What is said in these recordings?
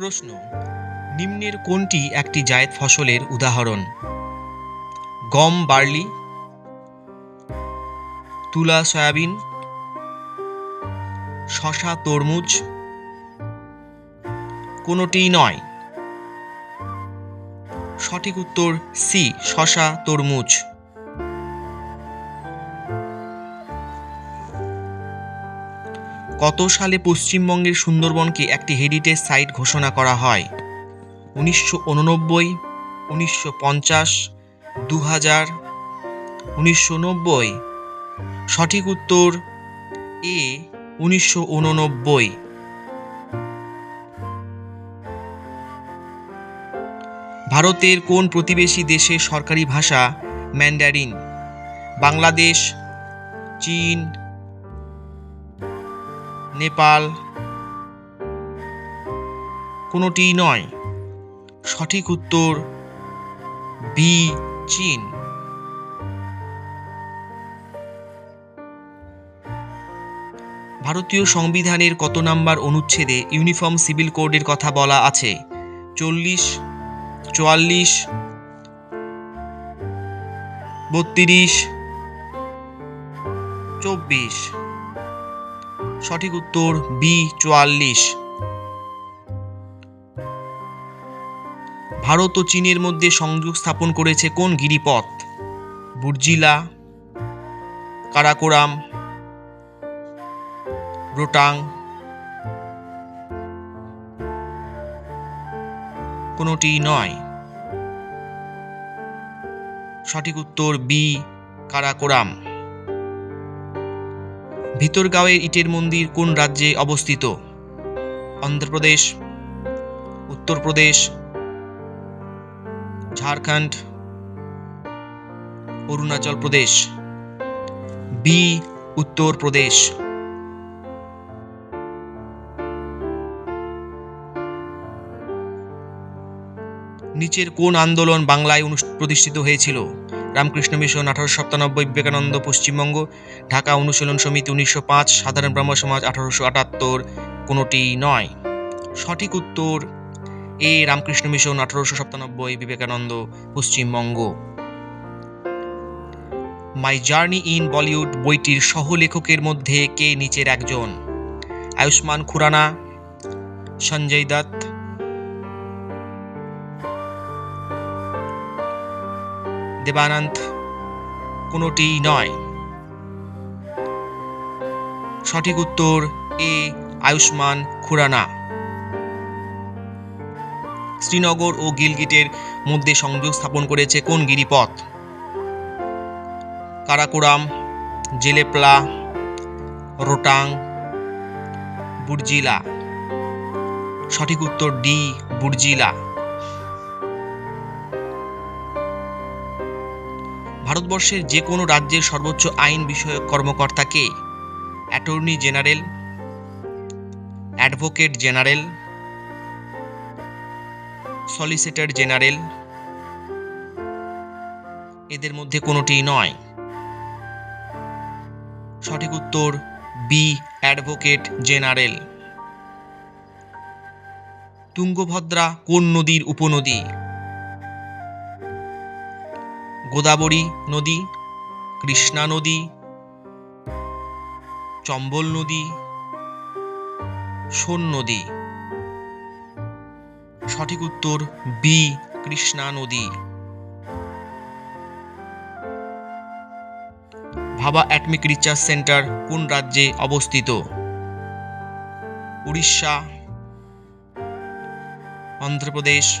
প্রশ্ন, নিম্নের কোনটি একটি জায়দ ফসলের উদাহরণ? গম, বার্লি, তুলা, সয়াবিন শশা তরমুজ, কোনোটিই নয়। সঠিক উত্তর, সি শশা তরমুজ। কত সালে পশ্চিমবঙ্গের সুন্দরবনকে একটি হেরিটেজ সাইট ঘোষণা করা হয়? উনিশশো উননব্বই, উনিশশো পঞ্চাশ দু হাজার উনিশশো নব্বই। সঠিক উত্তর, এ, উনিশশো উননব্বই। ভারতের কোন প্রতিবেশী দেশের সরকারি ভাষা ম্যান্ডারিন? বাংলাদেশ, চীন নেপাল। কোনোটিই নয়। সঠিক উত্তর, বি, চীন। ভারতীয় সংবিধানের কত নম্বর অনুচ্ছেদে ইউনিফর্ম সিভিল কোডের কথা বলা আছে? চল্লিশ, চুয়াল্লিশ, বত্রিশ, চব্বিশ। সঠিক উত্তর বি চুয়াল্লিশ। ভারত ও চীনের মধ্যে সংযোগ স্থাপন করেছে কোন গিরিপথ? বুর্জিলা, কারাকোরাম রোটাং কোনোটি নয়। সঠিক উত্তর বি কারাকোরাম। ভিতরগাঁওয়ের ইটের মন্দির কোন রাজ্যে অবস্থিত? অন্ধ্রপ্রদেশ, উত্তরপ্রদেশ, ঝাড়খণ্ড অরুণাচল প্রদেশ বি উত্তরপ্রদেশ। নিচের কোন আন্দোলন বাংলায় প্রতিষ্ঠিত হয়েছিল? রামকৃষ্ণ মিশন আঠারোশো সাতানব্বই বিবেকানন্দ পশ্চিমবঙ্গ, ঢাকা অনুশীলন সমিতি উনিশশো পাঁচ, সাধারণ ব্রহ্ম সমাজ আঠারোশো আটাত্তর, কোনোটি নয়। সঠিক উত্তর, এ রামকৃষ্ণ মিশন আঠারোশো সাতানব্বই Vivekananda Paschimbanga. My journey in Bollywood বইটির সহলেখকের মধ্যে কে নিচের একজন? আয়ুষ্মান খুরানা, সঞ্জয় দত্ত দেবানন্দ, কোনোটিই নয়। সঠিক উত্তর, এ, আয়ুষ্মান খুরানা। শ্রীনগর ও গিলগিটের মধ্যে সংযোগ স্থাপন করেছে কোন গিরিপথ? কারাকোরাম, জেলেপ্লা, রোটাং, বুর্জিলা। সঠিক উত্তর ডি, বুর্জিলা। ভারতবর্ষের যে কোনো রাজ্যের সর্বোচ্চ আইন বিষয়ক কর্মকর্তাকে attorney general, advocate general, solicitor general, এদের মধ্যে কোনোটি নয়। সঠিক উত্তর, বি, অ্যাডভোকেট জেনারেল। তুঙ্গভদ্রা কোন নদীর উপনদী? গোদাবরী নদী, কৃষ্ণা নদী, চম্বল নদী, সোন নদী। সঠিক উত্তর বি কৃষ্ণা নদী। ভাবা অ্যাটমিক রিসার্চ সেন্টার কোন রাজ্যে অবস্থিত? উড়িষ্যা, অন্ধ্রপ্রদেশ,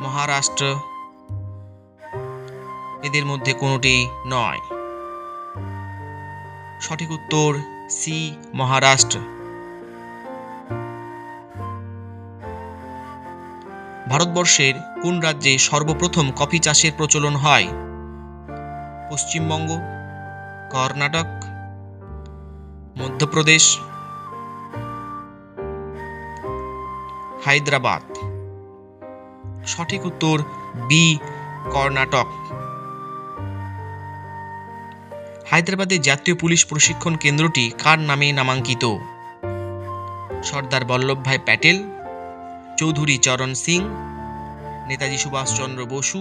মহারাষ্ট্র এদের মধ্যে কোনোটি নয়। সঠিক উত্তর সি, মহারাষ্ট্র। ভারতবর্ষের কোন রাজ্যে সর্বপ্রথম কফি চাষের প্রচলন হয়? পশ্চিমবঙ্গ, কর্ণাটক, মধ্যপ্রদেশ, হায়দ্রাবাদ। সঠিক উত্তর বি, কর্ণাটক। হায়দ্রাবাদের জাতীয় পুলিশ প্রশিক্ষণ কেন্দ্রটি কার নামে নামাঙ্কিত? সর্দার বল্লভভাই প্যাটেল, চৌধুরী চরণ সিং, নেতাজি সুভাষচন্দ্র বসু।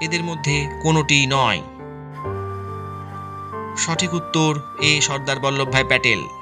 এদের মধ্যে কোনোটি নয়। সঠিক উত্তর এ সর্দার বল্লভভাই প্যাটেল।